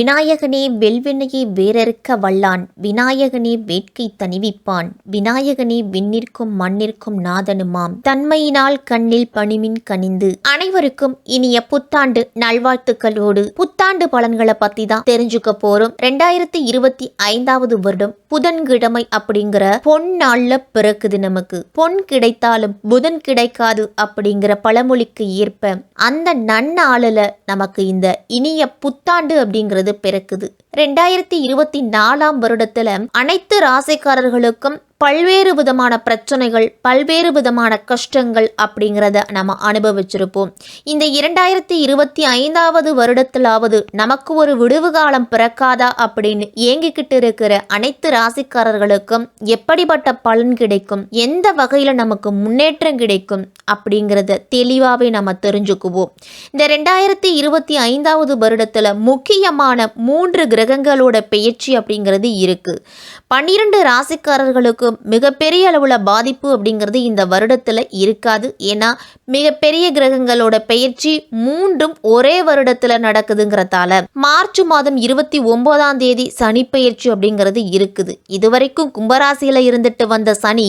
விநாயகனே வெல்வினையை வேறறுக்க வல்லான். விநாயகனே வேட்கை தணிவிப்பான். விநாயகனே விண்ணிற்கும் மண்ணிற்கும் நாதனுமாம். தன்மையினால் கண்ணில் பணிமின் கனிந்து. அனைவருக்கும் இனிய புத்தாண்டு நல்வாழ்த்துக்களோடு. புத்தாண்டு பலன்களை பத்தி தான் தெரிஞ்சுக்க போறோம். ரெண்டாயிரத்தி இருபத்தி ஐந்தாவது வருடம் புதன்கிழமை அப்படிங்கிற பொன் நாள்ல பிறக்குது நமக்கு. பொன் கிடைத்தாலும் புதன் கிடைக்காது அப்படிங்கிற பழமொழிக்கு ஏற்ப அந்த நன்னாளில் நமக்கு இந்த இனிய புத்தாண்டு அப்படிங்கிறது பிறக்குது ரெண்டாயிரத்தி இருபத்தி நாலாம் வருடத்துல அனைத்து ராசிக்காரர்களுக்கும் பல்வேறு விதமான பிரச்சனைகள் பல்வேறு விதமான கஷ்டங்கள் அப்படிங்கிறத நம்ம அனுபவிச்சிருப்போம். இந்த இரண்டாயிரத்தி இருபத்தி ஐந்தாவது வருடத்திலாவது நமக்கு ஒரு விடுவு காலம் பிறக்காதா அப்படின்னு ஏங்கிக்கிட்டு இருக்கிற அனைத்து ராசிக்காரர்களுக்கும் எப்படிப்பட்ட பலன் கிடைக்கும் எந்த வகையில் நமக்கு முன்னேற்றம் கிடைக்கும் அப்படிங்கிறத தெளிவாகவே நம்ம தெரிஞ்சுக்குவோம். இந்த ரெண்டாயிரத்தி இருபத்தி ஐந்தாவது வருடத்தில் முக்கியமான மூன்று கிரகங்களோட பெயர்ச்சி அப்படிங்கிறது இருக்குது பன்னிரண்டு ராசிக்காரர்களுக்கு மிகப்பெரிய அளவில் பாதிப்பு அப்படிங்கிறது இந்த வருடத்தில் இருக்காது. ஏன்னா மிகப்பெரிய கிரகங்களோட பெயர்ச்சி மூன்றும் ஒரே வருடத்தில் நடக்குதுங்கிறதால மார்ச் மாதம் இருபத்தி ஒன்பதாம் தேதி சனி பெயர்ச்சி அப்படிங்கிறது இருக்குது. இதுவரைக்கும் கும்பராசியில் இருந்துட்டு வந்த சனி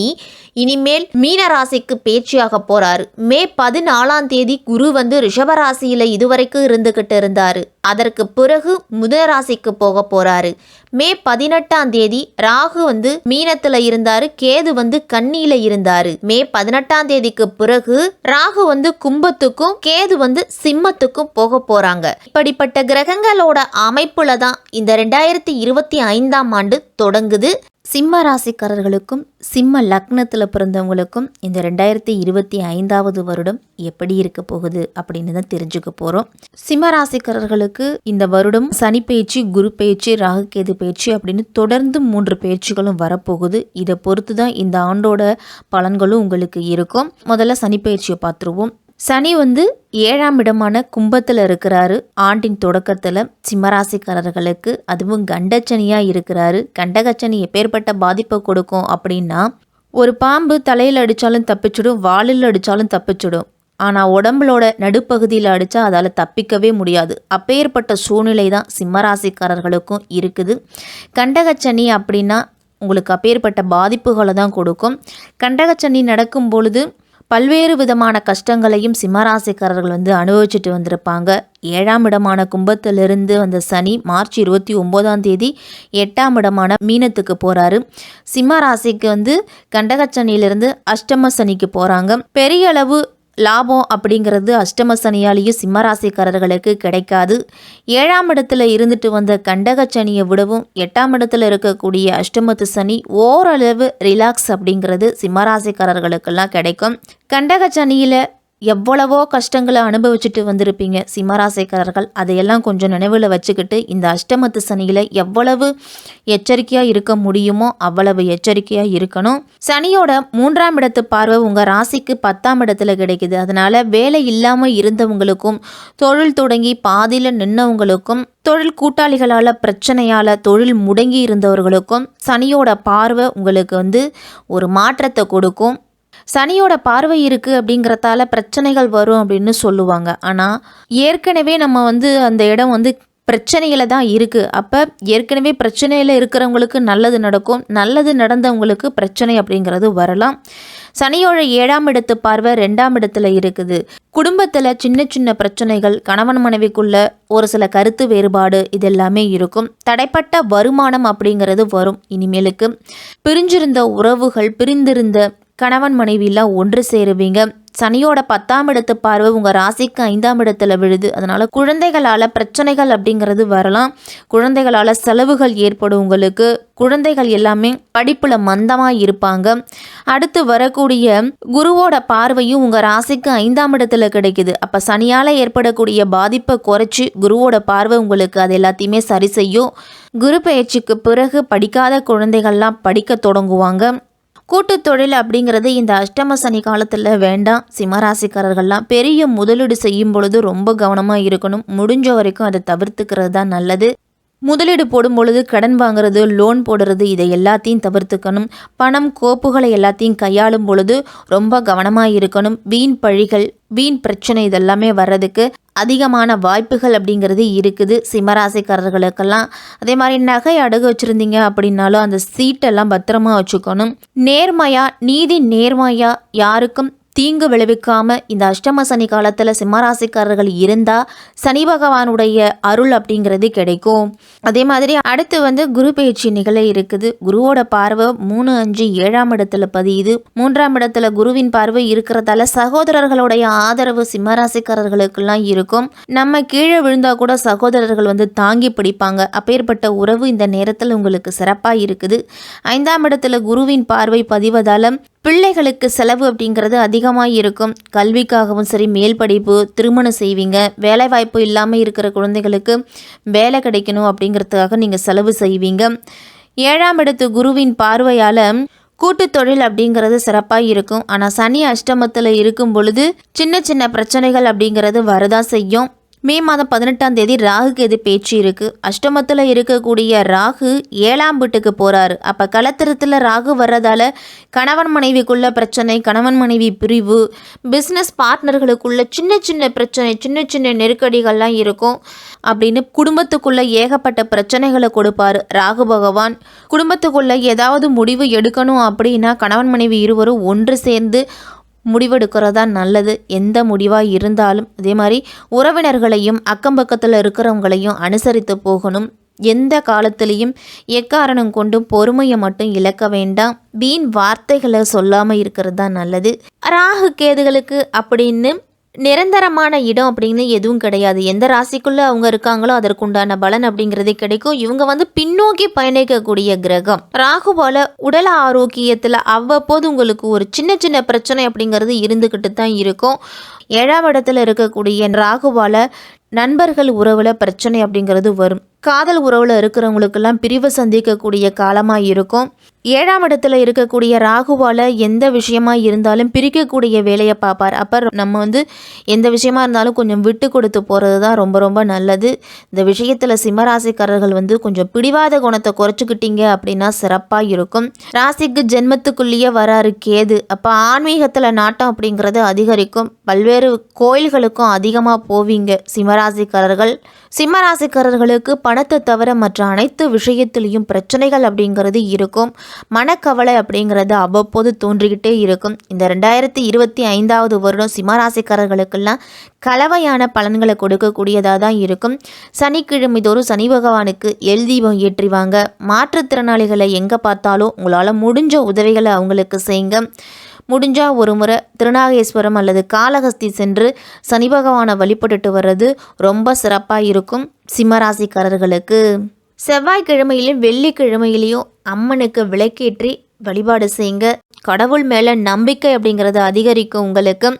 இனிமேல் மீனராசிக்கு பேச்சியாக போறாரு. மே பதினாலாம் தேதி குரு வந்து ரிஷபராசியில இதுவரைக்கும் இருந்துகிட்டு இருந்தாரு. அதற்கு பிறகு முதராசிக்கு போக போறாரு. மே பதினெட்டாம் தேதி ராகு வந்து மீனத்துல இருந்தாரு. கேது வந்து கண்ணியில இருந்தாரு. மே பதினெட்டாம் தேதிக்கு பிறகு ராகு வந்து கும்பத்துக்கும் கேது வந்து சிம்மத்துக்கும் போக போறாங்க. இப்படிப்பட்ட கிரகங்களோட அமைப்புல தான் இந்த ரெண்டாயிரத்தி இருபத்தி ஐந்தாம் ஆண்டு தொடங்குது. சிம்ம ராசிக்காரர்களுக்கும் சிம்ம லக்னத்தில் பிறந்தவங்களுக்கும் இந்த ரெண்டாயிரத்தி இருபத்தி ஐந்தாவது வருடம் எப்படி இருக்க போகுது அப்படின்னு தான் தெரிஞ்சுக்க போகிறோம் சிம்ம ராசிக்காரர்களுக்கு இந்த வருடம் சனி பயிற்சி குரு பயிற்சி ராகுகேது பயிற்சி அப்படின்னு தொடர்ந்து மூன்று பயிற்சிகளும் வரப்போகுது. இதை பொறுத்து தான் இந்த ஆண்டோட பலன்களும் உங்களுக்கு இருக்கும். முதல்ல சனி பயிற்சியை பார்த்துருவோம். சனி வந்து ஏழாம் இடமான கும்பத்தில் இருக்கிறாரு. ஆண்டின் தொடக்கத்தில் சிம்மராசிக்காரர்களுக்கு அதுவும் கண்டச்சனியாக இருக்கிறாரு. கண்டகச்சனி எப்பேற்பட்ட பாதிப்பை கொடுக்கும் அப்படின்னா ஒரு பாம்பு தலையில் அடித்தாலும் தப்பிச்சிடும் வாலில் அடித்தாலும் தப்பிச்சிடும். ஆனால் உடம்புலோட நடுப்பகுதியில் அடித்தா அதால் தப்பிக்கவே முடியாது. அப்பேற்பட்ட சூழ்நிலை தான் சிம்மராசிக்காரர்களுக்கும் இருக்குது. கண்டகச்சனி அப்படின்னா உங்களுக்கு அப்பேற்பட்ட பாதிப்புகளை தான் கொடுக்கும். கண்டகச்சனி நடக்கும் பொழுது பல்வேறு விதமான கஷ்டங்களையும் சிம்மராசிக்காரர்கள் வந்து அனுபவிச்சுட்டு வந்திருப்பாங்க. ஏழாம் இடமான கும்பத்திலிருந்து வந்த சனி மார்ச் இருபத்தி ஒம்போதாம் தேதி எட்டாம் இடமான மீனத்துக்கு போகிறாரு சிம்ம ராசிக்கு வந்து கண்டகச்சனியிலிருந்து அஷ்டம சனிக்கு போகிறாங்க பெரிய அளவு லாபம் அப்படிங்கிறது அஷ்டம சனியாலேயும் சிம்மராசிக்காரர்களுக்கு கிடைக்காது. ஏழாம் இடத்துல இருந்துட்டு வந்த கண்டக சனியை விடவும் எட்டாம் இடத்துல இருக்கக்கூடிய அஷ்டமத்து சனி ஓரளவு ரிலாக்ஸ் அப்படிங்கிறது சிம்மராசிக்காரர்களுக்கெல்லாம் கிடைக்கும். கண்டக சனியில் எவ்வளவோ கஷ்டங்களை அனுபவிச்சுட்டு வந்திருப்பீங்க சிம்மராசிக்காரர்கள். அதையெல்லாம் கொஞ்சம் நினைவில் வச்சுக்கிட்டு இந்த அஷ்டமத்து சனியில் எவ்வளவு எச்சரிக்கையாக இருக்க முடியுமோ அவ்வளவு எச்சரிக்கையாக இருக்கணும். சனியோட மூன்றாம் இடத்து பார்வை உங்கள் ராசிக்கு பத்தாம் இடத்துல கிடைக்குது. அதனால் வேலை இல்லாமல் இருந்தவங்களுக்கும் தொழில் தொடங்கி பாதியில் நின்னவங்களுக்கும் தொழில் கூட்டாளிகளால் பிரச்சனையால் தொழில் முடங்கி இருந்தவர்களுக்கும் சனியோட பார்வை உங்களுக்கு வந்து ஒரு மாற்றத்தை கொடுக்கும். சனியோட பார்வை இருக்குது அப்படிங்கிறதால பிரச்சனைகள் வரும் அப்படின்னு சொல்லுவாங்க. ஆனால் ஏற்கனவே நம்ம வந்து அந்த இடம் வந்து பிரச்சனையில் தான் இருக்குது அப்போ ஏற்கனவே பிரச்சனையில் இருக்கிறவங்களுக்கு நல்லது நடக்கும். நல்லது நடந்தவங்களுக்கு பிரச்சனை அப்படிங்கிறது வரலாம். சனியோட ஏழாம் இடத்து பார்வை ரெண்டாம் இடத்துல இருக்குது. குடும்பத்தில் சின்ன சின்ன பிரச்சனைகள் கணவன் மனைவிக்குள்ள ஒரு சில கருத்து வேறுபாடு இது எல்லாமே இருக்கும். தடைப்பட்ட வருமானம் அப்படிங்கிறது வரும். இனிமேலுக்கு பிரிஞ்சிருந்த உறவுகள் பிரிந்திருந்த கணவன் மனைவியெல்லாம் ஒன்று சேருவீங்க. சனியோட பத்தாம் இடத்து பார்வை உங்கள் ராசிக்கு ஐந்தாம் இடத்துல விழுது. அதனால் குழந்தைகளால் பிரச்சனைகள் அப்படிங்கிறது வரலாம். குழந்தைகளால் செலவுகள் ஏற்படும் உங்களுக்கு. குழந்தைகள் எல்லாமே படிப்பில் மந்தமாக இருப்பாங்க. அடுத்து வரக்கூடிய குருவோட பார்வையும் உங்கள் ராசிக்கு ஐந்தாம் இடத்துல கிடைக்குது. அப்போ சனியால் ஏற்படக்கூடிய பாதிப்பை குறைச்சி குருவோட பார்வை உங்களுக்கு அது எல்லாத்தையுமே சரி செய்யும். குரு பயிற்சிக்கு பிறகு படிக்காத குழந்தைகள்லாம் படிக்க தொடங்குவாங்க. கூட்டு தொழில் அப்படிங்கிறது இந்த அஷ்டம சனி காலத்தில் வேண்டாம். சிம்மராசிக்காரர்கள்லாம் பெரிய முதலீடு செய்யும் பொழுது ரொம்ப கவனமாக இருக்கணும். முடிஞ்ச வரைக்கும் அதை தவிர்த்துக்கிறது தான் நல்லது. முதலீடு போடும் பொழுது கடன் வாங்குறது லோன் போடுறது இதை எல்லாத்தையும் தவிர்த்துக்கணும். பணம் கோப்புகளை எல்லாத்தையும் கையாளும் பொழுது ரொம்ப கவனமாக இருக்கணும். வீண் பழிகள் வீண் பிரச்சனை இதெல்லாமே வர்றதுக்கு அதிகமான வாய்ப்புகள் அப்படிங்கிறது இருக்குது. சிம்மராசிக்காரர்களுக்கெல்லாம். அதே மாதிரி நகை அடகு வச்சுருந்தீங்க அப்படின்னாலும் அந்த சீட்டெல்லாம் பத்திரமா வச்சுக்கணும். நேர்மையாக நீதி நேர்மையாக யாருக்கும் தீங்கு விளைவிக்காம இந்த அஷ்டம சனி காலத்தில் சிம்மராசிக்காரர்கள் இருந்தால் சனி பகவானுடைய அருள் அப்படிங்கிறது கிடைக்கும். அதே மாதிரி அடுத்து வந்து குரு பயிற்சி நிகழ இருக்குது. குருவோட பார்வை மூணு அஞ்சு ஏழாம் இடத்துல பதியுது. மூன்றாம் இடத்துல குருவின் பார்வை இருக்கிறதால சகோதரர்களுடைய ஆதரவு சிம்மராசிக்காரர்களுக்கெல்லாம் இருக்கும். நம்ம கீழே விழுந்தா கூட சகோதரர்கள் வந்து தாங்கி பிடிப்பாங்க. அப்பேற்பட்ட உறவு இந்த நேரத்தில் உங்களுக்கு சிறப்பாக இருக்குது. ஐந்தாம் இடத்துல குருவின் பார்வை பதிவதால பிள்ளைகளுக்கு செலவு அப்படிங்கிறது அதிகமாக இருக்கும். கல்விக்காகவும் சரி மேல் படிப்பு திருமணம் செய்வீங்க. வேலை வாய்ப்பு இல்லாமல் இருக்கிற குழந்தைகளுக்கு வேலை கிடைக்கணும் அப்படிங்கிறதுக்காக நீங்கள் செலவு செய்வீங்க. ஏழாம் இடத்து குருவின் பார்வையால் கூட்டு தொழில் அப்படிங்கிறது சிறப்பாக இருக்கும். ஆனால் சனி அஷ்டமத்தில் இருக்கும் பொழுது சின்ன சின்ன பிரச்சனைகள் அப்படிங்கிறது வரதான் செய்யும். மே மாதம் பதினெட்டாம் தேதி ராகுக்கு எது பேச்சு இருக்குது அஷ்டமத்தில் இருக்கக்கூடிய ராகு ஏழாம் வீட்டுக்கு போகிறாரு அப்போ கலத்திரத்தில் ராகு வர்றதால கணவன் மனைவிக்குள்ள பிரச்சனை கணவன் மனைவி பிரிவு பிஸ்னஸ் பார்ட்னர்களுக்குள்ள சின்ன சின்ன பிரச்சனை சின்ன சின்ன நெருக்கடிகள்லாம் இருக்கும். அப்படின்னு குடும்பத்துக்குள்ள ஏகப்பட்ட பிரச்சனைகளை கொடுப்பாரு ராகு பகவான். குடும்பத்துக்குள்ள ஏதாவது முடிவு எடுக்கணும் அப்படின்னா கணவன் மனைவி இருவரும் ஒன்று சேர்ந்து முடிவெடுக்கிறதா நல்லது எந்த முடிவாக இருந்தாலும். அதே மாதிரி உறவினர்களையும் அக்கம் பக்கத்தில் இருக்கிறவங்களையும் அனுசரித்து போகணும். எந்த காலத்திலையும் எக்காரணம் கொண்டும் பொறுமையை மட்டும் இழக்க வேண்டாம். வீண் வார்த்தைகளை சொல்லாமல் இருக்கிறது தான் நல்லது. ராகு கேதுகளுக்கு அப்படின்னு நிரந்தரமான இடம் அப்படின்னு எதுவும் கிடையாது. எந்த ராசிக்குள்ளே அவங்க இருக்காங்களோ அதற்குண்டான பலன் அப்படிங்கிறதே கிடைக்கும். இவங்க வந்து பின்னோக்கி பயணிக்கக்கூடிய கிரகம். ராகுபால உடல் ஆரோக்கியத்தில் அவ்வப்போது உங்களுக்கு ஒரு சின்ன சின்ன பிரச்சனை அப்படிங்கிறது இருந்துக்கிட்டு தான் இருக்கும். ஏழாம் இடத்துல இருக்கக்கூடிய ராகுவால நண்பர்கள் உறவில் பிரச்சனை அப்படிங்கிறது வரும். காதல் உறவில் இருக்கிறவங்களுக்கெல்லாம் பிரிவு சந்திக்கக்கூடிய காலமாக இருக்கும். ஏழாம் இடத்துல இருக்கக்கூடிய ராகுவால் எந்த விஷயமா இருந்தாலும் பிரிக்கக்கூடிய வேலையை பார்ப்பார். அப்போ நம்ம வந்து எந்த விஷயமா இருந்தாலும் கொஞ்சம் விட்டு கொடுத்து போகிறது தான் ரொம்ப ரொம்ப நல்லது. இந்த விஷயத்தில் சிம்மராசிக்காரர்கள் வந்து கொஞ்சம் பிடிவாத குணத்தை குறைச்சிக்கிட்டீங்க அப்படின்னா சிறப்பாக இருக்கும். ராசிக்கு ஜென்மத்துக்குள்ளேயே வராரு கேது. அப்போ ஆன்மீகத்தில் நாட்டம் அப்படிங்கிறது அதிகரிக்கும். பல்வேறு கோயில்களுக்கும் அதிகமாக போவீங்க. சிம்மராசிக்காரர்கள். சிம்மராசிக்காரர்களுக்கு பணத்தை தவிர மற்ற அனைத்து விஷயத்திலையும் பிரச்சனைகள் அப்படிங்கிறது இருக்கும். மனக்கவலை அப்படிங்கிறது அவ்வப்போது தோன்றிக்கிட்டே இருக்கும். இந்த ரெண்டாயிரத்தி இருபத்தி ஐந்தாவது வருடம் சிம்மராசிக்காரர்களுக்கெல்லாம் கலவையான பலன்களை கொடுக்கக்கூடியதாக தான் இருக்கும். சனிக்கிழமை தோறும் சனி பகவானுக்கு எல் தீபம் ஏற்றிவாங்க. மாற்றுத்திறனாளிகளை எங்கே பார்த்தாலும் உங்களால் முடிஞ்ச உதவிகளை அவங்களுக்கு செய்யுங்க. முடிஞ்சால் ஒரு முறை திருநாகேஸ்வரம் அல்லது காலஹஸ்தி சென்று சனி பகவானை வழிபட்டுட்டு வர்றது ரொம்ப சிறப்பாக இருக்கும் சிம்மராசிக்காரர்களுக்கு. செவ்வாய்க்கிழமையிலும் வெள்ளிக்கிழமையிலையும் அம்மனுக்கு விளக்கேற்றி வழிபாடு செய்யுங்க. கடவுள் மேலே நம்பிக்கை அப்படிங்கிறது அதிகரிக்கும் உங்களுக்கு.